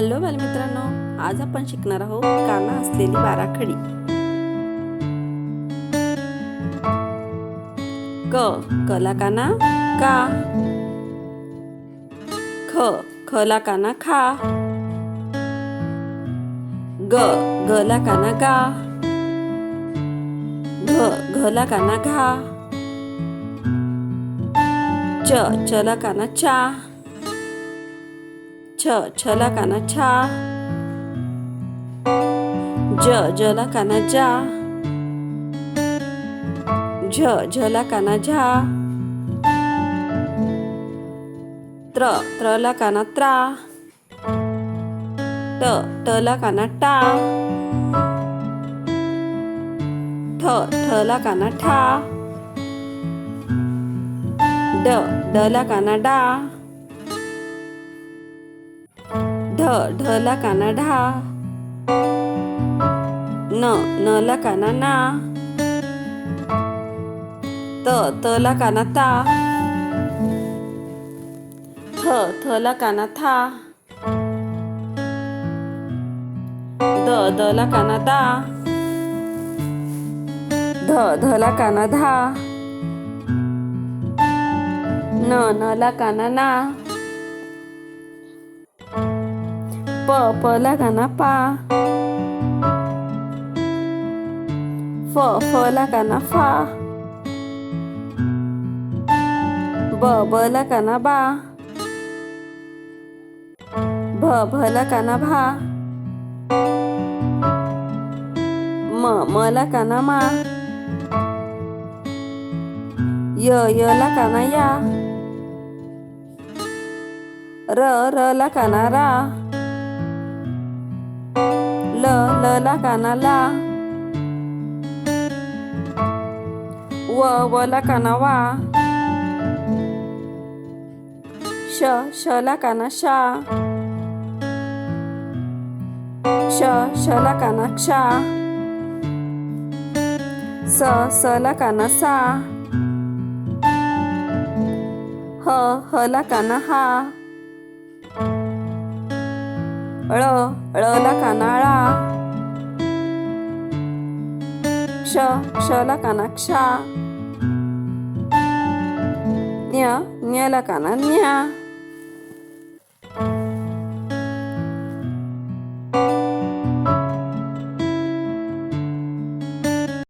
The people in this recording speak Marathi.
हॅलो बालमित्रांनो आज आपण शिकणार आहोत काना असलेली बाराखडी. क कला काना का ख खला काना खा. ग गला काना गा. घ घला काना घा. च चला काना चा. छ छला काना छा। ज जला काना जा। झ झला काना झा। त्र त्रला काना त्रा। ट टला काना टा। ठ ठला काना ठा। ड डला काना डा। ढ ढला काना ढा. न नला काना ना. त तला काना ता. थ थला काना था. द दला काना दा. ध धला काना धा. न नला काना ना. प पला काना पा फ फला काना फा ब बला काना बा भ भला काना भा म मला काना मा य यला काना या र रला काना रा ल ल ला कानाला. व व ला कानावा. श श ला काना शा श श ला कानाक्षा. स स ला काना सा ह ह ला काना हा ळ ळला कानाळा. क्ष क्षला कानाक्षा. न्य न्य काना न्या